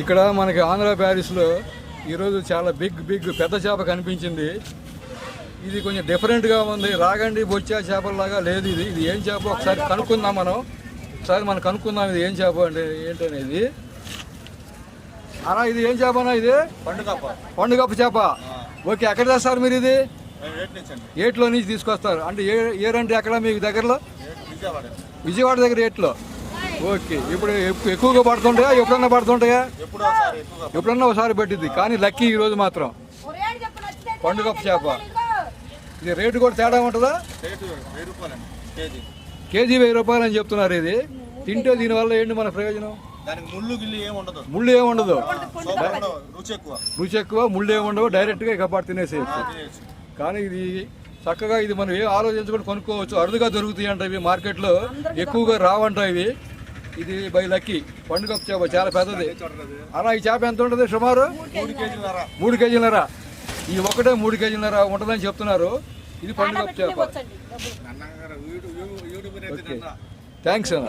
ఇక్కడ మనకి ఆంధ్ర ప్యారిస్లో ఈరోజు చాలా బిగ్ బిగ్ పెద్ద చేప కనిపించింది. ఇది కొంచెం డిఫరెంట్గా ఉంది. రాగండి బొచ్చా చేపల్లాగా లేదు ఇది. ఇది ఏం చేప ఒకసారి కనుక్కుందాం మనం. ఒకసారి మనం కనుక్కుందాం ఇది ఏం చేప అంటే ఏంటనేది. అన్నా ఇది ఏం చేప అన్నా ఇది? పండుగప్ప. పండుగప్ప చేప. ఓకే ఎక్కడ తెస్తారు మీరు ఇది? ఏట్లో నుంచి తీసుకొస్తారు. అంటే ఏ ఏరంటే ఎక్కడ మీకు దగ్గరలో? విజయవాడ దగ్గర ఏట్లో? ఓకే. ఇప్పుడు ఎక్కు- ఎక్కువగా పడుతుంటాయా? ఎప్పుడన్నా పడుతుంటాయా? ఎప్పుడన్నా ఒకసారి పట్టింది కానీ లక్కీ ఈరోజు మాత్రం. పండుగ చేప. ఇది రేటు కూడా తేడా ఉంటుందా? కేజీ. కేజీ వెయ్యి రూపాయలు అని చెప్తున్నారు ఇది. తింటే దీనివల్ల ఏంటి మన ప్రయోజనం? దానికి ముళ్ళు ఏముండదు రుచి ఎక్కువ. ముళ్ళు ఏముండవు డైరెక్ట్గా ఇకపాటు తినేసేయచ్చు. కానీ ఇది చక్కగా ఇది మనం ఏ ఆలోచించుకొని కొనుక్కోవచ్చు. అరుదుగా దొరుకుతాయి అంట ఇవి మార్కెట్లో. ఎక్కువగా రావంట ఇవి. ఇది బై లక్కీ పండుగ చేప చాలా పెద్దది అలా ఈ చేప ఎంత ఉంటుంది సుమారు మూడు కేజీలర మూడు కేజీలన్నర ఈ ఒకటే మూడు కేజీలర ఉంటుందని చెప్తున్నారు ఇది పండుగ చేప ఓకే థ్యాంక్స్ అన్న